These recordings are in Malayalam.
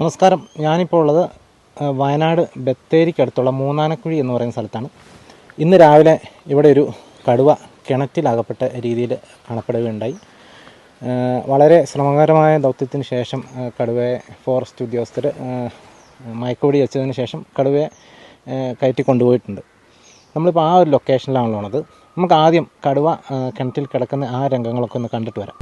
നമസ്കാരം. ഞാനിപ്പോൾ ഉള്ളത് വയനാട് ബത്തേരിക്കടുത്തുള്ള മൂന്നാനക്കുഴി എന്ന് പറയുന്ന സ്ഥലത്താണ്. ഇന്ന് രാവിലെ ഇവിടെ ഒരു കടുവ കിണറ്റിലകപ്പെട്ട രീതിയിൽ കാണപ്പെടുകയുണ്ടായി. വളരെ ശ്രമകരമായ ദൗത്യത്തിന് ശേഷം കടുവയെ ഫോറസ്റ്റ് ഉദ്യോഗസ്ഥർ മയക്കുപൊടി വെച്ചതിന് ശേഷം കടുവയെ കയറ്റി കൊണ്ടുപോയിട്ടുണ്ട്. നമ്മളിപ്പോൾ ആ ഒരു ലൊക്കേഷനിലാണല്ലോ ഉള്ളത്. നമുക്ക് ആദ്യം കടുവ കിണറ്റിൽ കിടക്കുന്ന ആ രംഗങ്ങളൊക്കെ ഒന്ന് കണ്ടിട്ട് വരാം.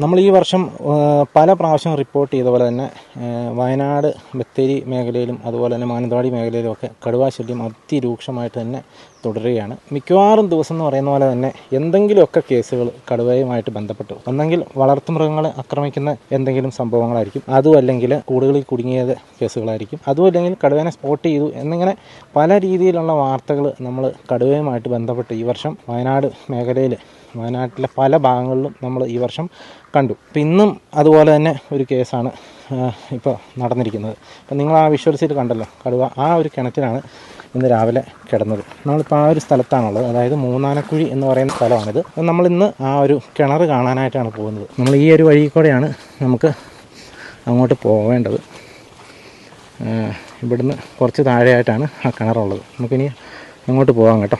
നമ്മൾ ഈ വർഷം പല പ്രാവശ്യം റിപ്പോർട്ട് ചെയ്ത പോലെ തന്നെ വയനാട് ബത്തേരി മേഖലയിലും അതുപോലെ തന്നെ മാനന്തവാടി മേഖലയിലും ഒക്കെ കടുവാ ശല്യം അതിരൂക്ഷമായിട്ട് തന്നെ തുടരുകയാണ്. മിക്കവാറും ദിവസം എന്ന് പറയുന്ന പോലെ തന്നെ എന്തെങ്കിലുമൊക്കെ കേസുകൾ കടുവയുമായിട്ട് ബന്ധപ്പെട്ടു. ഒന്നെങ്കിൽ വളർത്തുമൃഗങ്ങളെ ആക്രമിക്കുന്ന എന്തെങ്കിലും സംഭവങ്ങളായിരിക്കും. അതും അല്ലെങ്കിൽ കൂടുകളിൽ കുടുങ്ങിയത് കേസുകളായിരിക്കും. അതും അല്ലെങ്കിൽ കടുവേനെ സ്പോട്ട് ചെയ്തു എന്നിങ്ങനെ പല രീതിയിലുള്ള വാർത്തകൾ നമ്മൾ കടുവയുമായിട്ട് ബന്ധപ്പെട്ട് ഈ വർഷം വയനാട് മേഖലയിൽ വയനാട്ടിലെ പല ഭാഗങ്ങളിലും നമ്മൾ ഈ വർഷം കണ്ടു. ഇപ്പം ഇന്നും അതുപോലെ തന്നെ ഒരു കേസാണ് ഇപ്പോൾ നടന്നിരിക്കുന്നത്. അപ്പം നിങ്ങൾ ആ വിഷ്വൽസിൽ കണ്ടല്ലോ കടുവ ആ ഒരു കിണറ്റിലാണ് ഇന്ന് രാവിലെ കിടന്നത്. നമ്മളിപ്പോൾ ആ ഒരു സ്ഥലത്താണുള്ളത് അതായത് മൂന്നാനക്കുഴി എന്ന് പറയുന്ന സ്ഥലമാണിത്. നമ്മൾ ഇന്ന് ആ ഒരു കിണർ കാണാനായിട്ടാണ് പോകുന്നത്. നമ്മൾ ഈ ഒരു വഴി കൂടെയാണ് നമുക്ക് അങ്ങോട്ട് പോവേണ്ടത്. ഇവിടുന്ന് കുറച്ച് താഴെയായിട്ടാണ് ആ കിണറുള്ളത്. നമുക്കിനി അങ്ങോട്ട് പോകാം കേട്ടോ.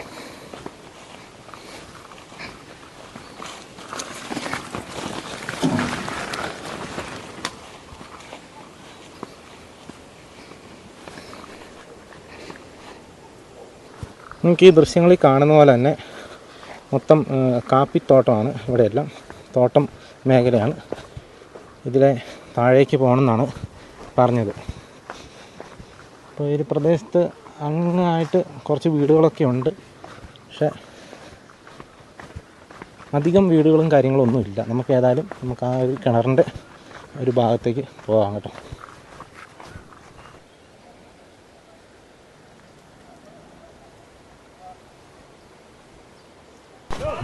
നമുക്ക് ഈ ദൃശ്യങ്ങളിൽ കാണുന്ന പോലെ തന്നെ മൊത്തം കാപ്പിത്തോട്ടമാണ് ഇവിടെയെല്ലാം. തോട്ടം മേഖലയാണ്. ഇതിലെ താഴേക്ക് പോകണമെന്നാണ് പറഞ്ഞത്. അപ്പോൾ ഈ പ്രദേശത്ത് അങ്ങായിട്ട് കുറച്ച് വീടുകളൊക്കെ ഉണ്ട്. പക്ഷെ അധികം വീടുകളും കാര്യങ്ങളൊന്നുമില്ല നമുക്ക് ഏതായാലും നമുക്ക് ആ ഒരു കിണറിന്റെ ഒരു ഭാഗത്തേക്ക് പോകാം കേട്ടോ.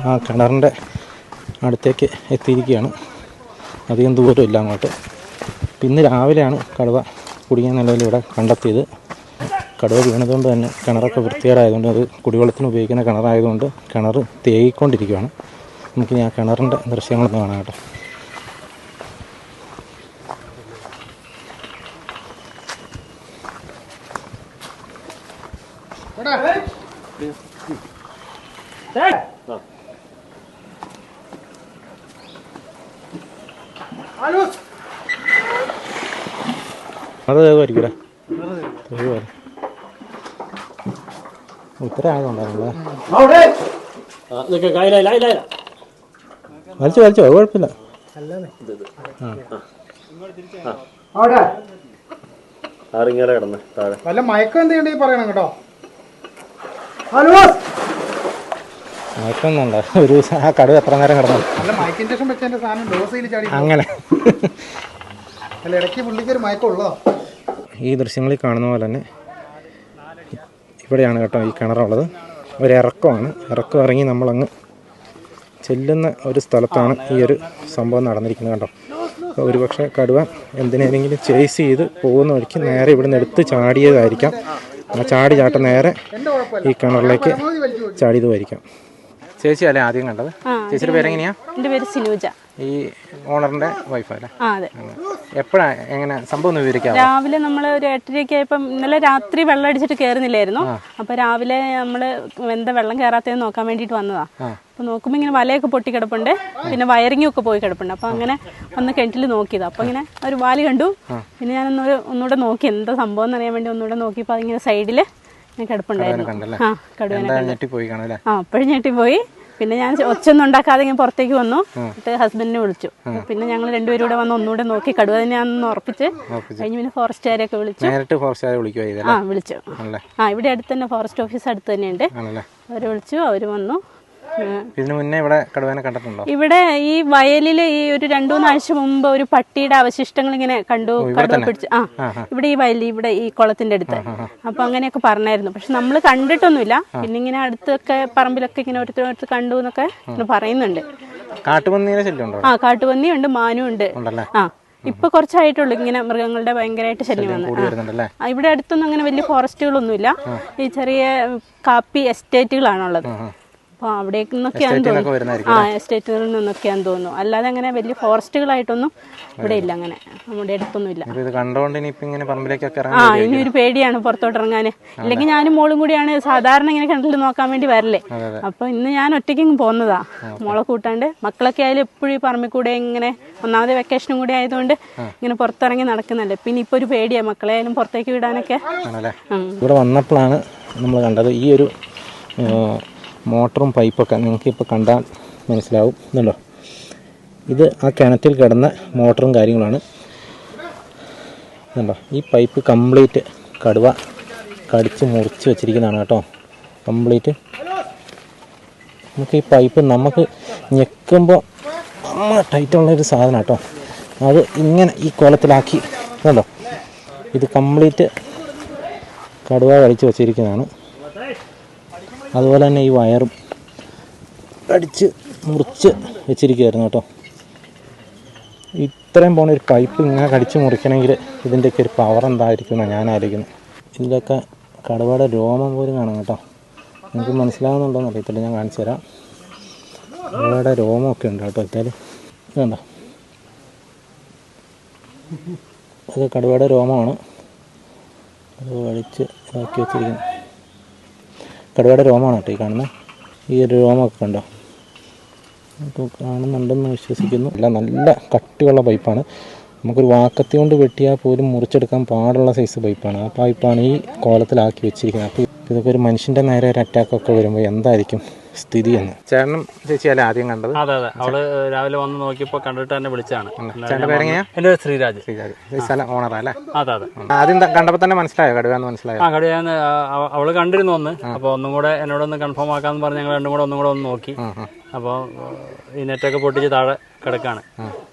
ആ കിണറിന്റെ അടുത്തേക്ക് എത്തിയിരിക്കുകയാണ്. അധികം ദൂരമില്ല അങ്ങോട്ട്. പിന്നെ രാവിലെയാണ് കടുവ കുടുങ്ങിയ നിലയിൽ ഇവിടെ കണ്ടെത്തിയത്. കടുവ വീണതുകൊണ്ട് തന്നെ കിണറൊക്കെ വൃത്തികേടായതുകൊണ്ട് അത് കുടിവെള്ളത്തിന് ഉപയോഗിക്കുന്ന കിണറായതുകൊണ്ട് കിണർ തേകിക്കൊണ്ടിരിക്കുകയാണ്. നമുക്കിനി ആ കിണറിന്റെ ദൃശ്യങ്ങളൊന്ന് കാണാം കേട്ടോ. അത് തേകുമായിരിക്കൂലേ തേകുമായിരുന്നു ഉത്തരം ആയതുകൊണ്ടാണല്ലേ വലിച്ചു വലിച്ചോ അത് കുഴപ്പമില്ല ആറിങ്ങനെ കിടന്ന് താഴെ വല്ല മയക്കം എന്തെങ്കിലും പറയണം കേട്ടോ ഹലോ മയക്കൊന്നുണ്ട ഒരു ദിവസം ആ കടുവ എത്ര നേരം കിടന്നു. അങ്ങനെ. ഈ ദൃശ്യങ്ങളിൽ കാണുന്ന പോലെ തന്നെ ഇവിടെയാണ് കേട്ടോ ഈ കിണറുള്ളത്. ഒരു ഇറക്കമാണ്. ഇറക്കം ഇറങ്ങി നമ്മളങ്ങ് ചെല്ലുന്ന ഒരു സ്ഥലത്താണ് ഈ ഒരു സംഭവം നടന്നിരിക്കുന്നത് കേട്ടോ ഒരുപക്ഷെ കടുവ എന്തിനെങ്കിലും ചേസ് ചെയ്ത് പോകുന്ന വഴിക്ക് നേരെ ഇവിടുന്ന് എടുത്ത് ചാടിയതായിരിക്കാം. ആ ചാടി ചാട്ടം നേരെ ഈ കിണറിലേക്ക് ചാടിയതുമായിരിക്കാം. ചേച്ചി അല്ലേ ആദ്യം കണ്ടത്? ചേച്ചിയുടെ പേരെങ്ങനെയാ? എന്റെ പേര് സിനൂജ. ഈ ഓണറിന്റെ വൈഫ് അല്ലേ അതെ. എപ്പോഴാ എങ്ങനെ സംഭവം രാവിലെ നമ്മൾ ഒരു എട്ടരയൊക്കെ ആയപ്പം ഇന്നലെ രാത്രി വെള്ളം അടിച്ചിട്ട് കേറുന്നില്ലായിരുന്നു. അപ്പൊ രാവിലെ നമ്മൾ എന്താ വെള്ളം കയറാത്തതെന്ന് നോക്കാൻ വേണ്ടിട്ട് വന്നതാ. അപ്പൊ നോക്കുമ്പോ ഇങ്ങനെ വലയൊക്കെ പൊട്ടി കിടപ്പുണ്ട്. പിന്നെ വയറിങ്ങും ഒക്കെ പോയി കിടപ്പുണ്ട്. അപ്പൊ അങ്ങനെ ഒന്ന് കിണറ്റിൽ നോക്കിയത്. അപ്പൊ ഇങ്ങനെ ഒരു വാൽ കണ്ടു. പിന്നെ ഞാൻ ഒന്നൊരു ഒന്നുകൂടെ നോക്കി എന്താ സംഭവം എന്ന് അറിയാൻ വേണ്ടി ഒന്നുകൂടെ നോക്കിയപ്പോ അതിങ്ങനെ സൈഡിൽ കിടപ്പുണ്ടായിരുന്നു? ആ കടുവനെ ആ അപ്പോഴും ഞെട്ടിപ്പോയി. പിന്നെ ഞാൻ ഒച്ചൊന്നും ഉണ്ടാക്കാതെ ഇങ്ങനെ പുറത്തേക്ക് വന്നു. എന്നിട്ട് ഹസ്ബൻഡിനെ വിളിച്ചു. പിന്നെ ഞങ്ങൾ രണ്ടുപേരും കൂടെ വന്ന് ഒന്നുകൂടെ നോക്കി കടുവ തന്നെയാണെന്ന് ഉറപ്പിച്ച് കഴിഞ്ഞ് പിന്നെ ഫോറസ്റ്റുകാരെയൊക്കെ വിളിച്ചു. നേരിട്ട് ഫോറസ്റ്റുകാരെ വിളിക്കുക ചെയ്തല്ലേ? ആ വിളിച്ചു. ആ ഇവിടെ അടുത്ത് തന്നെ ഫോറസ്റ്റ് ഓഫീസ് അടുത്ത് തന്നെയുണ്ട്. അവരെ വിളിച്ചു. അവർ വന്നു. ഇതിനു മുന്നേ ഇവിടെ കടുവനെ കണ്ടിട്ടുണ്ടോ? ഇവിടെ ഈ വയലിൽ ഈ ഒരു രണ്ടു മൂന്നാഴ്ച മുമ്പ് ഒരു പട്ടിയുടെ അവശിഷ്ടങ്ങൾ ഇങ്ങനെ കണ്ടു കടുവ പിടിച്ച് ആ ഇവിടെ ഈ വയലിൽ ഇവിടെ ഈ കുളത്തിന്റെ അടുത്ത്. അപ്പൊ അങ്ങനെയൊക്കെ പറഞ്ഞായിരുന്നു. പക്ഷെ നമ്മൾ കണ്ടിട്ടൊന്നുമില്ല. പിന്നെ ഇങ്ങനെ അടുത്തൊക്കെ പറമ്പിലൊക്കെ ഇങ്ങനെ ഓരോരുത്തർ കണ്ടു എന്നൊക്കെ പറയുന്നുണ്ട്. ആ കാട്ടുപന്നി ഉണ്ടോ മാനും ഉണ്ട്. ആ ഇപ്പൊ കുറച്ചായിട്ടുള്ളൂ. ഇങ്ങനെ മൃഗങ്ങളുടെ ഭയങ്കരമായിട്ട് ശല്യം വന്ന്. ഇവിടെ അടുത്തൊന്നും അങ്ങനെ വലിയ ഫോറസ്റ്റുകളൊന്നുമില്ല. ഈ ചെറിയ കാപ്പി എസ്റ്റേറ്റുകളാണുള്ളത്. അവിടേക്ക് അവിടെ നിന്നൊക്കെയാണ് തോന്നുന്നു. ആ എസ്റ്റേറ്റുകളിൽ നിന്നൊക്കെയാണ് തോന്നുന്നു. അല്ലാതെ അങ്ങനെ വലിയ ഫോറസ്റ്റുകളായിട്ടൊന്നും ഇവിടെ ഇല്ല അങ്ങനെ. നമ്മുടെ അടുത്തൊന്നും ഇല്ല. ആ ഇനി ഒരു പേടിയാണ് പുറത്തോട്ട് ഇറങ്ങാൻ ഇല്ലെങ്കിൽ ഞാനും മോളും കൂടിയാണ് സാധാരണ ഇങ്ങനെ കിണറ്റിൽ നോക്കാൻ വേണ്ടി വരല്ലേ അപ്പൊ ഇന്ന് ഞാൻ ഒറ്റയ്ക്ക് പോന്നതാ. മോളെ കൂട്ടാണ്ട് മക്കളൊക്കെ ആയാലും എപ്പോഴും ഈ പറമ്പിൽ കൂടെ ഇങ്ങനെ ഒന്നാമത് വെക്കേഷനും കൂടി ആയതുകൊണ്ട് ഇങ്ങനെ പുറത്തിറങ്ങി നടക്കുന്നുണ്ട്. പിന്നെ ഇപ്പൊ ഒരു പേടിയാ മക്കളെ ആയാലും പുറത്തേക്ക് വിടാനൊക്കെ. ഇവിടെ വന്നപ്പോഴാണ് നമ്മൾ കണ്ടത് ഈ ഒരു മോട്ടറും പൈപ്പൊക്കെ നിങ്ങൾക്ക് ഇപ്പോൾ കണ്ടാൽ മനസ്സിലാവും. എന്നുണ്ടോ ഇത് ആ കിണറ്റിൽ കിടന്ന മോട്ടറും കാര്യങ്ങളാണ്. എന്നുണ്ടോ ഈ പൈപ്പ് കംപ്ലീറ്റ് കടുവ കടിച്ച് മുറിച്ച് വെച്ചിരിക്കുന്നതാണ് കേട്ടോ. കംപ്ലീറ്റ്. നമുക്ക് ഈ പൈപ്പ് നമുക്ക് ഞെക്കുമ്പോൾ നമ്മൾ ടൈറ്റുള്ള ഒരു സാധനം കേട്ടോ. അത് ഇങ്ങനെ ഈ കോലത്തിലാക്കി. കണ്ടോ ഇത് കംപ്ലീറ്റ് കടുവ കഴിച്ച് വെച്ചിരിക്കുന്നതാണ്. അതുപോലെ തന്നെ ഈ വയറും അടിച്ച് മുറിച്ച് വെച്ചിരിക്കുകയായിരുന്നു കേട്ടോ. ഇത്രയും പോണ ഒരു പൈപ്പ് ഇങ്ങനെ കടിച്ച് മുറിക്കണമെങ്കിൽ ഇതിന്റെയൊക്കെ ഒരു പവർ എന്തായിരിക്കും ഞാൻ ആലോചിക്കുന്നത്. ഇതിലൊക്കെ കടുവാട രോമം പോലും കാണാം കേട്ടോ. നിങ്ങൾക്ക് മനസ്സിലാകുന്നുണ്ടോയെന്ന് അറിയത്തില്ല ഞാൻ കാണിച്ചു തരാം. കടുവയുടെ രോമമൊക്കെ ഉണ്ട് കേട്ടോ ഇത്താൽ വേണ്ട അത് കടുവാട രോമമാണ്. അത് വഴിച്ച് ഇതാക്കി വെച്ചിരിക്കുന്നു. കടുവയുടെ രോമമാണ് കേട്ടോ ഈ കാണുന്നത് ഈ ഒരു രോമമൊക്കെ കണ്ടോ? അപ്പോൾ കാണുന്നുണ്ടെന്ന് വിശ്വസിക്കുന്നു. അല്ല നല്ല കട്ടിയുള്ള പൈപ്പാണ്. നമുക്കൊരു വാക്കത്തി കൊണ്ട് വെട്ടിയാൽ പോലും മുറിച്ചെടുക്കാൻ പാടുള്ള സൈസ് പൈപ്പാണ്. ആ പൈപ്പാണ് ഈ കോലത്തിലാക്കി വെച്ചിരിക്കുന്നത്. അപ്പോൾ ഇതൊക്കെ ഒരു മനുഷ്യന്റെ നേരെ ഒരു അറ്റാക്കൊക്കെ വരുമ്പോൾ എന്തായിരിക്കും? സ്ഥിതി എന്ന് ചേട്ടനും ചേച്ചിയല്ലേ ആദ്യം കണ്ടത്? അതെ അതെ. അവൾ രാവിലെ വന്ന് നോക്കിയപ്പോ കണ്ടിട്ട് തന്നെ വിളിച്ചാണ് പേരെങ്ങനെയാ എന്റെ പേര് ശ്രീരാജ്. ഈ സ്ഥലം ഓണറാ അല്ലേ? അതെ അതെ. ആദ്യം കണ്ടപ്പോ കണ്ടപ്പോൾ തന്നെ മനസ്സിലായോ? കടുവയെന്ന് മനസ്സിലായോ? ആ കടിയാന്ന് അവൾ കണ്ടിരുന്നു ഒന്ന്. അപ്പൊ ഒന്നും കൂടെ എന്നോടൊന്ന് കൺഫേം ആക്കാന്ന് പറഞ്ഞ് ഞങ്ങൾ രണ്ടും കൂടെ ഒന്നും കൂടെ ഒന്ന് നോക്കി. അപ്പോൾ ഈ നെറ്റൊക്കെ പൊട്ടിച്ച് താഴെ കിടക്കാണ്.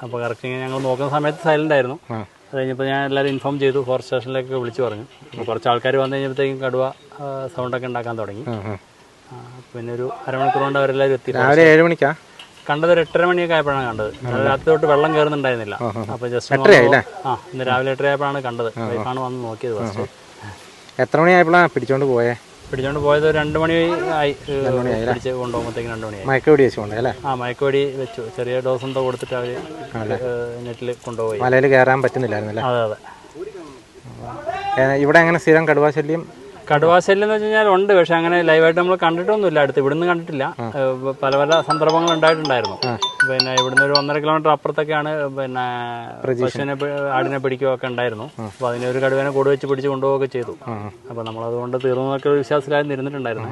അപ്പോൾ കറക്റ്റ് ഇങ്ങനെ ഞങ്ങൾ നോക്കുന്ന സമയത്ത് സൈലന്റ് ആയിരുന്നു. അത് കഴിഞ്ഞപ്പോൾ ഞാൻ എല്ലാവരും ഇൻഫോം ചെയ്തു ഫോറസ്റ്റ് സ്റ്റേഷനിലേക്ക് വിളിച്ചു പറഞ്ഞു. അപ്പോൾ കുറച്ച് ആൾക്കാർ വന്നു കഴിഞ്ഞപ്പോഴത്തേക്കും കടുവ സൗണ്ടൊക്കെ ഉണ്ടാക്കാൻ തുടങ്ങി. പിന്നെ ഒരു അരമണിക്കൂർ കൊണ്ട് അവരെല്ലാവരും എത്തി രാവിലെ ഏഴ് മണിക്കാ? കണ്ടത് ഒരു എട്ടര മണിയൊക്കെ ആയപ്പോഴാണ് കണ്ടത്. രാത്രി തൊട്ട് വെള്ളം കയറുന്നുണ്ടായിരുന്നില്ല അപ്പൊ ജസ്റ്റ്? ആ ഇന്ന് രാവിലെ എട്ടര ആയപ്പോഴാണ് കണ്ടത്. വൈഫാണ് വന്ന് നോക്കിയത് ഫസ്റ്റ് എത്ര മണിയായപ്പോഴാണ് പിടിച്ചോണ്ട് പോയേ? പിടിച്ചോണ്ട് പോയത് രണ്ട് മണി ആയി പിടിച്ച് കൊണ്ടുപോകുമ്പോഴത്തേക്കും രണ്ട് മണിയായി മയക്കുവെടി വെച്ചുകൊണ്ട് അല്ലേ? ആ മയക്കുവടി വെച്ചു. ചെറിയ ഡോസ് എന്തോ കൊടുത്തിട്ട് അവർ നെറ്റിൽ കൊണ്ടുപോയി. മലയിൽ കയറാൻ പറ്റുന്നില്ലായിരുന്നല്ലേ? അതെ അതെ. ഇവിടെ അങ്ങനെ സ്ഥിരം കടുവാ ശല്യം എന്ന് വെച്ച് കഴിഞ്ഞാൽ ഉണ്ട് പക്ഷെ അങ്ങനെ ലൈവായിട്ട് നമ്മൾ കണ്ടിട്ടൊന്നുമില്ല. അടുത്ത് ഇവിടുന്ന് കണ്ടിട്ടില്ല. പല പല സന്ദർഭങ്ങൾ ഉണ്ടായിട്ടുണ്ടായിരുന്നു. പിന്നെ ഇവിടുന്ന് ഒരു ഒന്നര കിലോമീറ്റർ അപ്പുറത്തൊക്കെയാണ് പിന്നെ പശുവിനെ ആടിനെ പിടിക്കുകയൊക്കെ ഉണ്ടായിരുന്നു. അപ്പൊ അതിനെ ഒരു കടുവേനെ കൂടെ വെച്ച് പിടിച്ച് കൊണ്ടുപോവുകയൊക്കെ ചെയ്തു. അപ്പൊ നമ്മൾ അതുകൊണ്ട് തീർന്നു എന്നൊക്കെ ഒരു വിശ്വാസത്തിലായിരുന്നു ഇരുന്നിട്ടുണ്ടായിരുന്നു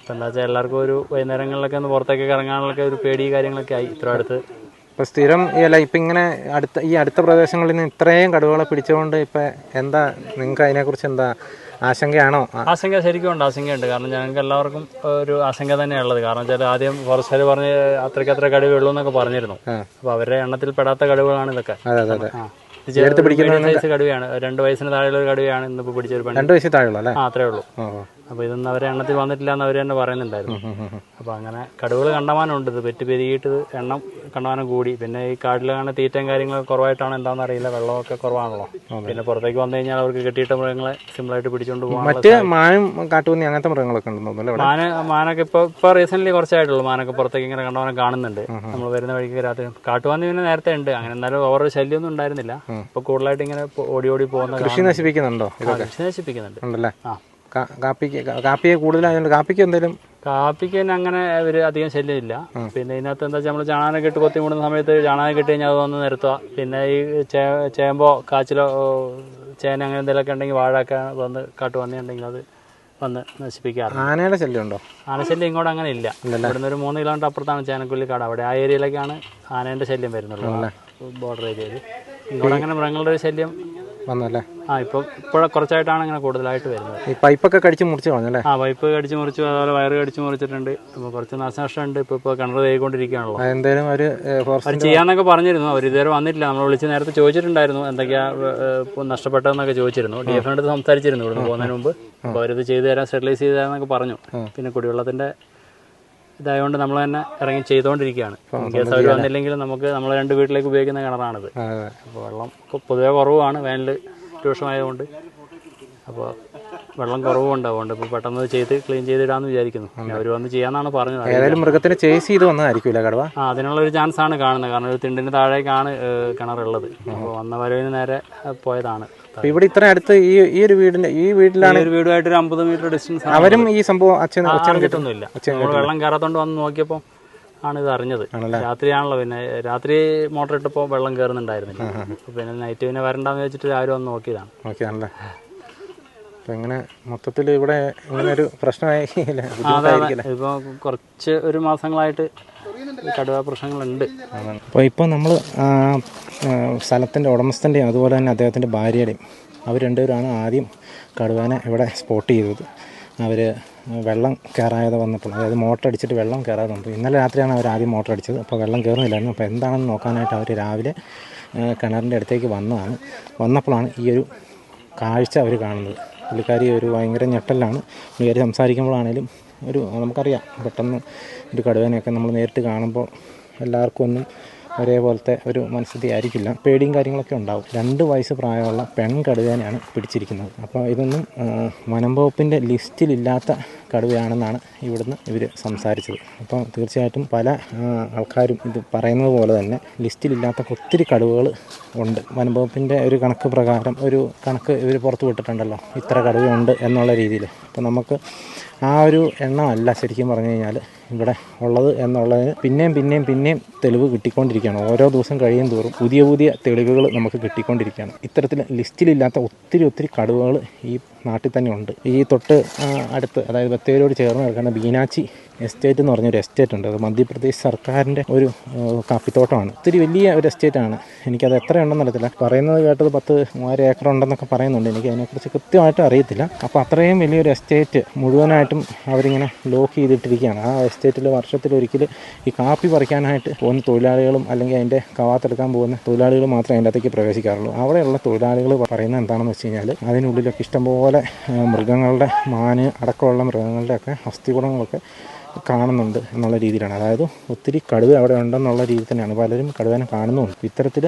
അപ്പൊ എന്താ വെച്ചാൽ എല്ലാവർക്കും ഒരു വൈകുന്നേരങ്ങളിലൊക്കെ ഒന്ന് പുറത്തേക്ക് ഇറങ്ങാനുള്ള ഒരു പേടി കാര്യങ്ങളൊക്കെ ആയി ഇത്ര അടുത്ത്. ഇപ്പൊ സ്ഥിരം അല്ല ഇപ്പൊ ഇങ്ങനെ അടുത്ത ഈ അടുത്ത പ്രദേശങ്ങളിൽ നിന്ന് ഇത്രയും കടുവകളെ പിടിച്ചുകൊണ്ട് ഇപ്പൊ എന്താ നിങ്ങൾക്ക് അതിനെക്കുറിച്ച് എന്താ ആശങ്കയാണോ? ആശങ്ക ശരിക്കും ഉണ്ട് ആശങ്കയുണ്ട്. കാരണം ഞങ്ങൾക്ക് എല്ലാവർക്കും ഒരു ആശങ്ക തന്നെയാണ് ഉള്ളത്. കാരണം വെച്ചാൽ ആദ്യം ഫോറസ്റ്റുകാർ പറഞ്ഞ് അത്രയ്ക്ക് അത്ര കഴിവുള്ളൂ എന്നൊക്കെ പറഞ്ഞിരുന്നു. അപ്പൊ അവരുടെ എണ്ണത്തിൽ പെടാത്ത കഴിവുകളാണ് ഇതൊക്കെ. ഇത് ചെറിയ കടുവയാണ് രണ്ട് വയസ്സിന് താഴെയുള്ള ഒരു കടുവയാണ് ഇന്നിപ്പോ പിടിച്ചൊരു പണി. രണ്ടു വയസ്സിന് താഴെയുള്ളൂ അത്രേ ഉള്ളൂ. അപ്പോൾ ഇതൊന്നും അവരെ എണ്ണത്തിൽ വന്നിട്ടില്ല എന്ന് അവർ തന്നെ പറയുന്നുണ്ടായിരുന്നു. അപ്പോൾ അങ്ങനെ കടുവകൾ കണ്ടമാനമുണ്ട്. ഇത് പെറ്റ് പെരുകിയിട്ട് എണ്ണം കണ്ടമാനം കൂടി. പിന്നെ ഈ കാട്ടിലാണ് തീറ്റയും കാര്യങ്ങളൊക്കെ കുറവായിട്ടാണ് എന്താണെന്ന് അറിയില്ല. വെള്ളമൊക്കെ കുറവാണല്ലോ. പിന്നെ പുറത്തേക്ക് വന്നു കഴിഞ്ഞാൽ അവർക്ക് കെട്ടിയിട്ട മൃഗങ്ങളെ സിമ്പിളായിട്ട് പിടിച്ചുകൊണ്ട് പോകും മറ്റ് മാനും കാട്ടുപന്നി അങ്ങനത്തെ മൃഗങ്ങളൊക്കെ മാന മാനൊക്കെ ഇപ്പോൾ ഇപ്പോൾ റീസെന്റ് കുറച്ചായിട്ടുള്ളൂ. മാനൊക്കെ പുറത്തേക്ക് ഇങ്ങനെ കണ്ടമാനം കാണുന്നുണ്ട്. നമ്മൾ വരുന്ന വഴിക്ക് രാത്രി കാട്ടുപന്നി പിന്നെ നേരത്തെ ഉണ്ട്. അങ്ങനെ എന്നാലും ഓവർ ശല്യമൊന്നും ഉണ്ടായിരുന്നില്ല. ഇപ്പോൾ കൂടുതലായിട്ട് ഇങ്ങനെ ഓടി ഓടി പോകുന്ന കൃഷി നശിപ്പിക്കുന്നുണ്ടോ കൃഷി നശിപ്പിക്കുന്നുണ്ട്. ആ. കാപ്പിക്ക് കാപ്പിയെ കൂടുതലായതുകൊണ്ട് കാപ്പിക്ക് എന്തെങ്കിലും കാപ്പിക്ക് തന്നെ അങ്ങനെ ഒരു അധികം ശല്യമില്ല. പിന്നെ ഇതിനകത്ത് എന്താ വെച്ചാൽ നമ്മൾ ചാണകം ഇട്ട് കൊത്തി മൂടുന്ന സമയത്ത് ചാണകം ഇട്ട് കഴിഞ്ഞാൽ അത് വന്ന് നിരത്തുക. പിന്നെ ഈ ചേ- ചേമ്പോ കാച്ചിലോ ചേന അങ്ങനെ എന്തെങ്കിലുമൊക്കെ ഉണ്ടെങ്കിൽ വാഴയൊക്കെ വന്ന് കാട്ടുപന്നി ഉണ്ടെങ്കിൽ അത് വന്ന് നശിപ്പിക്കാറുണ്ട് ആനയുടെ ശല്യം ഉണ്ടോ ആനശല്യം ഇങ്ങോട്ട് അങ്ങനെ ഇല്ല. ഇവിടുന്ന് ഒരു മൂന്ന് കിലോമീറ്റർ അപ്പുറത്താണ് ചേനക്കുല്ലിക്കാട് അവിടെ ആ ഏരിയയിലേക്കാണ് ആനേന്റെ ശല്യം വരുന്നുള്ളൂ ബോർഡർ ഏരിയയിൽ ഇങ്ങോട്ട് അങ്ങനെ മൃഗങ്ങളുടെ ഒരു ശല്യം വന്നല്ലേ? ആ ഇപ്പോൾ ഇപ്പോഴെ കുറച്ചായിട്ടാണ് ഇങ്ങനെ കൂടുതലായിട്ട് വരുന്നത്. ഈ പൈപ്പൊക്കെ കടിച്ച് മുറിച്ച് കളഞ്ഞല്ലേ? ആ പൈപ്പ് കടിച്ചു മുറിച്ചു അതുപോലെ വയറ് കടിച്ചു മുറിച്ചിട്ടുണ്ട്. അപ്പോൾ കുറച്ച് നാശനഷ്ടമുണ്ട്. ഇപ്പോൾ ഇപ്പോൾ കിണർ തേകൊണ്ടിരിക്കുകയാണല്ലോ എന്തേലും ഒരു അവർ ചെയ്യാന്നൊക്കെ പറഞ്ഞിരുന്നു. അവർ ഇതുവരെ വന്നിട്ടില്ല. നമ്മൾ വിളിച്ച് നേരത്തെ ചോദിച്ചിട്ടുണ്ടായിരുന്നു. എന്തൊക്കെയാ ഇപ്പൊ നഷ്ടപ്പെട്ടതെന്നൊക്കെ ചോദിച്ചിരുന്നു. ഡി എഫിനോട് സംസാരിച്ചിരുന്നു. ഇവിടുന്ന് പോകുന്നതിന് മുമ്പ്. അപ്പോൾ അവരിത് ചെയ്തു തരാൻ സ്റ്റെറിലൈസ് ചെയ്തു തരാന്നൊക്കെ പറഞ്ഞു. പിന്നെ കുടിവെള്ളത്തിന്റെ ഇതായതുകൊണ്ട് നമ്മൾ തന്നെ ഇറങ്ങി ചെയ്തുകൊണ്ടിരിക്കുകയാണ് കേസ് അവർ വന്നില്ലെങ്കിൽ നമുക്ക് നമ്മൾ രണ്ട് വീട്ടിലേക്ക് ഉപയോഗിക്കുന്ന കിണറാണിത്. അപ്പോൾ വെള്ളം പൊതുവേ കുറവാണ് വേനൽ രൂക്ഷമായതുകൊണ്ട്. അപ്പോൾ വെള്ളം കുറവുണ്ട് അതുകൊണ്ട് ഇപ്പോൾ പെട്ടെന്ന് ചെയ്ത് ക്ലീൻ ചെയ്തിടാന്ന് വിചാരിക്കുന്നു. അവർ വന്ന് ചെയ്യാന്നാണ് പറഞ്ഞത്. ഏതായാലും മൃഗത്തിന് ചേസ് ചെയ്ത് വന്നതായിരിക്കില്ല കടവ? ആ അതിനുള്ള ഒരു ചാൻസ് ആണ് കാണുന്നത്. കാരണം ഒരു തിണ്ടിന് താഴേക്കാണ് കിണറുള്ളത്. അപ്പോൾ വന്ന വരവിന് നേരെ പോയതാണ്. ഇവിടെ ഇത്ര അടുത്ത് ഈ ഈ ഒരു വീടിന്റെ ഈ വീട്ടിലാണ് ഒരു വീടുമായിട്ട് ഒരു അമ്പത് മീറ്റർ ഡിസ്റ്റൻസ് അവരും ഈ സംഭവം അച്ഛൻ അച്ഛൻ കിട്ടുന്നില്ല വെള്ളം കയറാത്തോണ്ട് വന്ന് നോക്കിയപ്പോൾ ആണ് ഇത് അറിഞ്ഞത്. രാത്രിയാണല്ലോ പിന്നെ. രാത്രി മോട്ടർ ഇട്ടപ്പോൾ വെള്ളം കയറുന്നുണ്ടായിരുന്നില്ല പിന്നെ നൈറ്റ് പിന്നെ വരണ്ടെന്ന് വെച്ചിട്ട് ആരും വന്ന് നോക്കിയതാണ്. അപ്പൊ ഇങ്ങനെ മൊത്തത്തിൽ ഇവിടെ ഇങ്ങനെ ഒരു പ്രശ്നമായി ഇല്ലേ? ആ, അതെ ബുദ്ധിമുട്ടായിരിക്കില്ലേ. അതെ ഇപ്പോൾ കുറച്ച് ഒരു മാസങ്ങളായിട്ട് കടുവ പ്രശ്നങ്ങളുണ്ട്. അപ്പോൾ ഇപ്പോൾ നമ്മൾ സ്ഥലത്തിന്റെ ഉടമസ്ഥന്റെയും അതുപോലെ തന്നെ അദ്ദേഹത്തിന്റെ ഭാര്യയുടെയും അവർ രണ്ടുപേരാണ് ആദ്യം കടുവേനെ ഇവിടെ സ്പോട്ട് ചെയ്തത്. അവർ വെള്ളം കയറാതെ വന്നപ്പോൾ അതായത് മോട്ടർ അടിച്ചിട്ട് വെള്ളം കയറാതെ വന്നപ്പോൾ ഇന്നലെ രാത്രിയാണ് അവർ ആദ്യം മോട്ടർ അടിച്ചത്. അപ്പോൾ വെള്ളം കയറുന്നില്ലായിരുന്നു. അപ്പോൾ എന്താണെന്ന് നോക്കാനായിട്ട് അവർ രാവിലെ കിണറിന്റെ അടുത്തേക്ക് വന്നതാണ്. വന്നപ്പോഴാണ് ഈ ഒരു കാഴ്ച അവർ കാണുന്നത്. പുള്ളിക്കാരി ഒരു ഭയങ്കര ഞെട്ടലാണ്. പുള്ളിക്കാരി സംസാരിക്കുമ്പോഴാണേലും ഒരു നമുക്കറിയാം പെട്ടെന്ന് ഒരു കടുവേനെയൊക്കെ നമ്മൾ നേരിട്ട് കാണുമ്പോൾ എല്ലാവർക്കും ഒന്നും ഒരേപോലത്തെ ഒരു മനസ്ഥിതി ആയിരിക്കില്ല പേടിയും കാര്യങ്ങളൊക്കെ ഉണ്ടാവും. രണ്ട് വയസ്സ് പ്രായമുള്ള പെൺ കടുവേനെയാണ് പിടിച്ചിരിക്കുന്നത്. അപ്പോൾ ഇതൊന്നും വനംവകുപ്പിന്റെ വനം വകുപ്പിന്റെ ലിസ്റ്റിലില്ലാത്ത കടുവയാണെന്നാണ് ഇവിടുന്ന് ഇവർ സംസാരിച്ചത്. അപ്പോൾ തീർച്ചയായിട്ടും പല ആൾക്കാരും ഇത് പറയുന്നത് പോലെ തന്നെ ലിസ്റ്റിലില്ലാത്ത ഒത്തിരി കടുവകൾ ഉണ്ട്. വനംവകുപ്പിന്റെ ഒരു കണക്ക് പ്രകാരം ഒരു കണക്ക് ഇവർ പുറത്തു വിട്ടിട്ടുണ്ടല്ലോ. ഇത്ര കടുവയുണ്ട് എന്നുള്ള രീതിയിൽ അപ്പോൾ നമുക്ക് ആ ഒരു എണ്ണമല്ല ശരിക്കും പറഞ്ഞു കഴിഞ്ഞാൽ ഇവിടെ ഉള്ളത് എന്നുള്ളതിന് പിന്നെയും പിന്നെയും പിന്നെയും തെളിവ് കിട്ടിക്കൊണ്ടിരിക്കുകയാണ്. ഓരോ ദിവസം കഴിയും തോറും പുതിയ പുതിയ തെളിവുകൾ നമുക്ക് കിട്ടിക്കൊണ്ടിരിക്കുകയാണ്. ഇത്തരത്തിൽ ലിസ്റ്റിലില്ലാത്ത ഒത്തിരി ഒത്തിരി കടുവകൾ ഈ നാട്ടിൽ തന്നെ ഉണ്ട്. ഈ തൊട്ട് അടുത്ത് അതായത് ബത്തേരിയോട് ചേർന്ന് കിടക്കുന്ന ബീനാച്ചി എസ്റ്റേറ്റ് എന്ന് പറഞ്ഞൊരു എസ്റ്റേറ്റ് ഉണ്ട്. അത് മധ്യപ്രദേശ് സർക്കാരിന്റെ ഒരു കാപ്പിത്തോട്ടമാണ്. ഒത്തിരി വലിയ ഒരു എസ്റ്റേറ്റാണ് എനിക്കത് എത്ര ഉണ്ടെന്ന് അറിയത്തില്ല. പറയുന്നത് കേട്ടത് പത്ത് മൂവായിരം ഏക്കർ ഉണ്ടെന്നൊക്കെ പറയുന്നുണ്ട്. എനിക്ക് അതിനെക്കുറിച്ച് കൃത്യമായിട്ട് അറിയത്തില്ല. അപ്പോൾ അത്രയും വലിയൊരു എസ്റ്റേറ്റ് മുഴുവനായിട്ടും അവരിങ്ങനെ ലോക്ക് ചെയ്തിട്ടിരിക്കുകയാണ്. ആ എസ്റ്റേറ്റിൽ വർഷത്തിലൊരിക്കൽ ഈ കാപ്പി പറിക്കാനായിട്ട് പോകുന്ന തൊഴിലാളികളും അല്ലെങ്കിൽ അതിന്റെ കവാത്തെടുക്കാൻ പോകുന്ന തൊഴിലാളികൾ മാത്രമേ അതിന്റെ അകത്തേക്ക് പ്രവേശിക്കാറുള്ളൂ. അവിടെയുള്ള തൊഴിലാളികൾ പറയുന്നത് എന്താണെന്ന് വെച്ച് കഴിഞ്ഞാൽ അതിനുള്ളിലൊക്കെ ഇഷ്ടംപോലെ മൃഗങ്ങളുടെ മാന് അടക്കമുള്ള മൃഗങ്ങളുടെയൊക്കെ അസ്ഥികൂടങ്ങളൊക്കെ കാണുന്നുണ്ട് എന്നുള്ള രീതിയിലാണ്. അതായത് ഒത്തിരി കടുവ അവിടെ ഉണ്ടെന്നുള്ള രീതിയിൽ തന്നെയാണ്. പലരും കടുവേനെ കാണുന്നുണ്ട് ഇത്തരത്തിൽ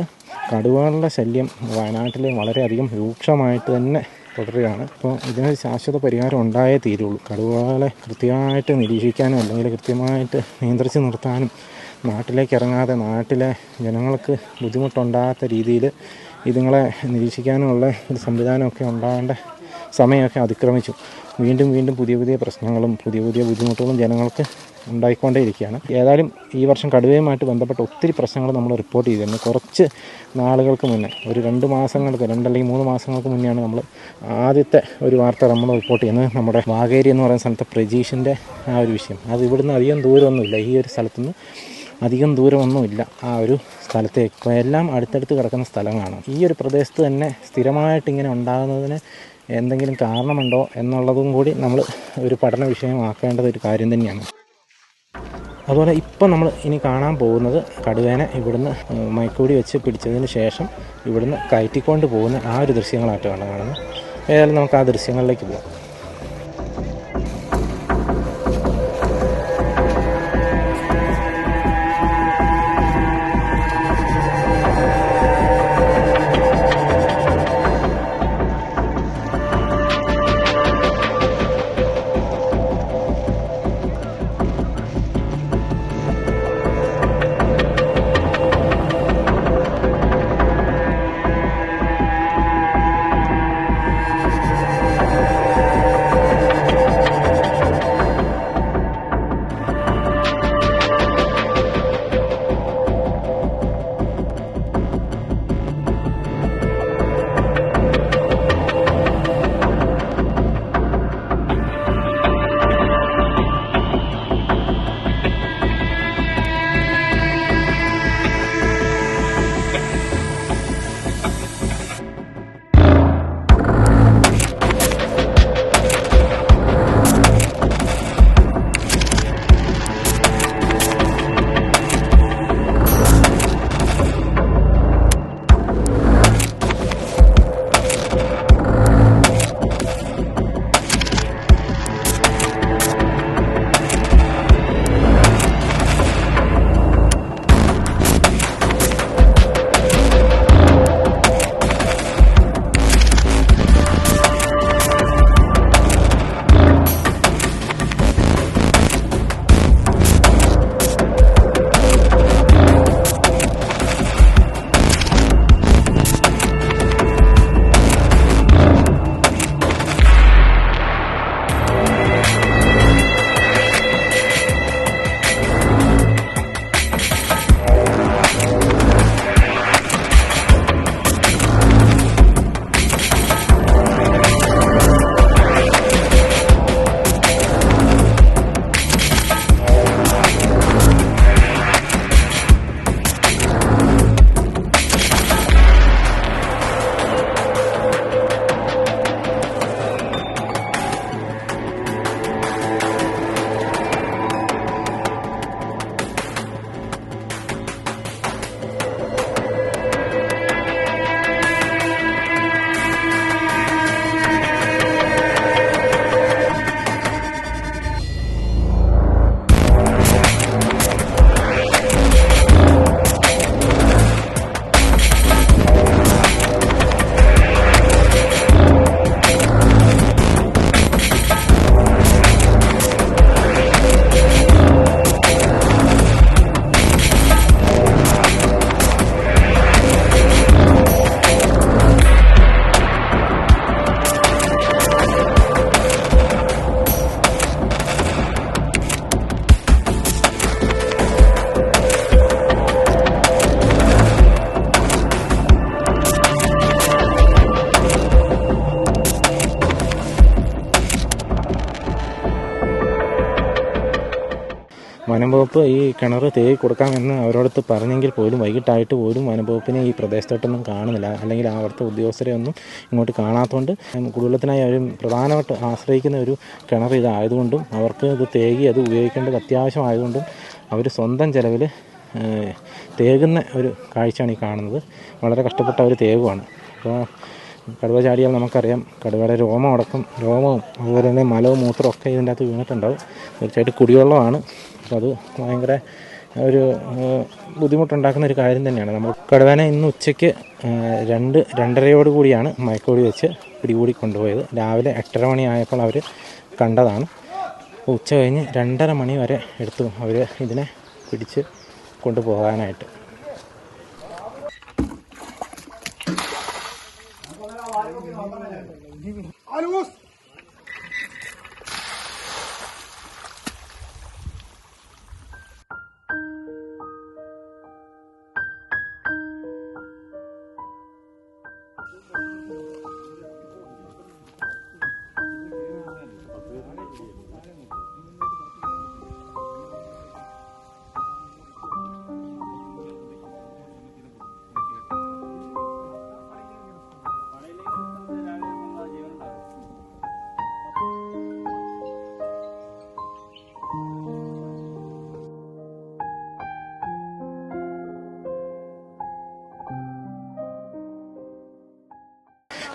കടുവകളുടെ ശല്യം വയനാട്ടിൽ വളരെയധികം രൂക്ഷമായിട്ട് തന്നെ തുടരുകയാണ്. അപ്പോൾ ഇതിനൊരു ശാശ്വത പരിഹാരം ഉണ്ടായേ തീരുള്ളൂ. കടുവകളെ കൃത്യമായിട്ട് നിരീക്ഷിക്കാനും അല്ലെങ്കിൽ കൃത്യമായിട്ട് നിയന്ത്രിച്ച് നിർത്താനും നാട്ടിലേക്ക് ഇറങ്ങാതെ നാട്ടിലെ ജനങ്ങൾക്ക് ബുദ്ധിമുട്ടുണ്ടാകാത്ത രീതിയിൽ ഇതുങ്ങളെ നിരീക്ഷിക്കാനുമുള്ള ഒരു സംവിധാനമൊക്കെ ഉണ്ടാകേണ്ട സമയമൊക്കെ അതിക്രമിച്ചു. വീണ്ടും വീണ്ടും പുതിയ പുതിയ പ്രശ്നങ്ങളും പുതിയ പുതിയ ബുദ്ധിമുട്ടുകളും ജനങ്ങൾക്ക് ഉണ്ടായിക്കൊണ്ടേയിരിക്കുകയാണ്. ഏതായാലും ഈ വർഷം കടുവയുമായിട്ട് ബന്ധപ്പെട്ട ഒത്തിരി പ്രശ്നങ്ങൾ നമ്മൾ റിപ്പോർട്ട് ചെയ്തിരുന്നു. കുറച്ച് നാളുകൾക്ക് മുന്നേ ഒരു രണ്ട് മാസങ്ങൾക്ക് രണ്ടല്ലെങ്കിൽ മൂന്ന് മാസങ്ങൾക്ക് മുന്നെയാണ് നമ്മൾ ആദ്യത്തെ ഒരു വാർത്ത നമ്മൾ റിപ്പോർട്ട് ചെയ്യുന്നത്. നമ്മുടെ വാഗേരി എന്ന് പറയുന്ന സ്ഥലത്തെ പ്രജീഷിന്റെ ആ ഒരു വിഷയം. അത് ഇവിടുന്ന് അധികം ദൂരമൊന്നുമില്ല. ഈ ഒരു സ്ഥലത്തുനിന്ന് അധികം ദൂരമൊന്നുമില്ല. ആ ഒരു സ്ഥലത്തേക്ക്. എല്ലാം അടുത്തടുത്ത് കിടക്കുന്ന സ്ഥലങ്ങളാണ്. ഈ ഒരു പ്രദേശത്ത് തന്നെ സ്ഥിരമായിട്ട് ഇങ്ങനെ ഉണ്ടാകുന്നതിന് എന്തെങ്കിലും കാരണമുണ്ടോ എന്നുള്ളതും കൂടി നമ്മൾ ഒരു പഠന വിഷയമാക്കേണ്ടത് ഒരു കാര്യം തന്നെയാണ്. അതുപോലെ ഇപ്പം നമ്മൾ ഇനി കാണാൻ പോകുന്നത് കടുവേനെ ഇവിടുന്ന് മയക്കൂടി വെച്ച് പിടിച്ചതിന് ശേഷം ഇവിടുന്ന് കയറ്റിക്കൊണ്ട് പോകുന്ന ആ ഒരു ദൃശ്യങ്ങളായിട്ടാണ് കാണുന്നത്. ഏതായാലും നമുക്ക് ആ ദൃശ്യങ്ങളിലേക്ക് പോകാം വനംവകുപ്പ് ഈ കിണർ തേടി കൊടുക്കാമെന്ന് അവരോടത്ത് പറഞ്ഞെങ്കിൽ പോലും വൈകിട്ടായിട്ട് പോലും വനംവകുപ്പിനെ ഈ പ്രദേശത്തോട്ടൊന്നും കാണുന്നില്ല. അല്ലെങ്കിൽ അവിടുത്തെ ഉദ്യോഗസ്ഥരെ ഒന്നും ഇങ്ങോട്ട് കാണാത്തതുകൊണ്ട് കുടിവെള്ളത്തിനായി അവർ പ്രധാനമായിട്ട് ആശ്രയിക്കുന്ന ഒരു കിണർ ഇതായതുകൊണ്ടും അവർക്ക് ഇത് തേകി അത് ഉപയോഗിക്കേണ്ടത് അത്യാവശ്യമായതുകൊണ്ടും അവർ സ്വന്തം ചിലവിൽ തേകുന്ന ഒരു കാഴ്ചയാണ് ഈ കാണുന്നത്. വളരെ കഷ്ടപ്പെട്ട ഒരു തേകുവാണ്. അപ്പോൾ കടുവ ചാടിയാൽ നമുക്കറിയാം കടുവയുടെ രോമം അടക്കം രോമവും അതുപോലെ തന്നെ മലവും മൂത്രവും ഒക്കെ ഇതിന്റെ അകത്ത് വീണിട്ടുണ്ടാവും. തീർച്ചയായിട്ടും കുടിവെള്ളമാണ്. അപ്പോൾ അത് ഭയങ്കര ഒരു ബുദ്ധിമുട്ടുണ്ടാക്കുന്ന ഒരു കാര്യം തന്നെയാണ്. നമ്മൾ കടുവേനെ ഇന്ന് ഉച്ചയ്ക്ക് രണ്ട് രണ്ടരയോട് കൂടിയാണ് മയക്കോടി വെച്ച് പിടികൂടി കൊണ്ടുപോയത്. രാവിലെ എട്ടര മണിയായപ്പോൾ അവർ കണ്ടതാണ്. ഉച്ച കഴിഞ്ഞ് രണ്ടര മണി വരെ എടുത്തു അവർ ഇതിനെ പിടിച്ച് കൊണ്ടുപോകാനായിട്ട്.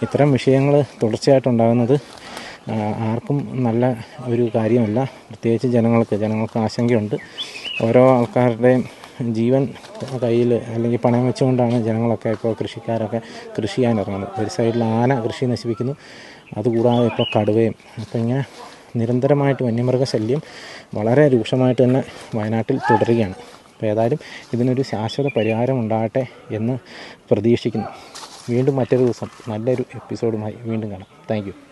ഇത്തരം വിഷയങ്ങൾ തുടർച്ചയായിട്ടുണ്ടാകുന്നത് ആർക്കും നല്ല ഒരു കാര്യമല്ല. പ്രത്യേകിച്ച് ജനങ്ങൾക്ക് ജനങ്ങൾക്ക് ആശങ്കയുണ്ട്. ഓരോ ആൾക്കാരുടെയും ജീവൻ കയ്യിൽ അല്ലെങ്കിൽ പണയം വെച്ചുകൊണ്ടാണ് ജനങ്ങളൊക്കെ ഇപ്പോൾ കൃഷിക്കാരൊക്കെ കൃഷി ചെയ്യാൻ ഇറങ്ങുന്നത് ഒരു സൈഡിൽ ആന കൃഷി നശിപ്പിക്കുന്നു. അതുകൂടാതെ ഇപ്പോൾ കടുവയും അപ്പോൾ ഇങ്ങനെ നിരന്തരമായിട്ട് വന്യമൃഗശല്യം വളരെ രൂക്ഷമായിട്ട് തന്നെ വയനാട്ടിൽ തുടരുകയാണ്. അപ്പോൾ ഏതായാലും ഇതിനൊരു ശാശ്വത പരിഹാരം ഉണ്ടാകട്ടെ എന്ന് പ്രതീക്ഷിക്കുന്നു. വീണ്ടും മറ്റൊരു ദിവസം നല്ലൊരു എപ്പിസോഡുമായി വീണ്ടും കാണാം. താങ്ക്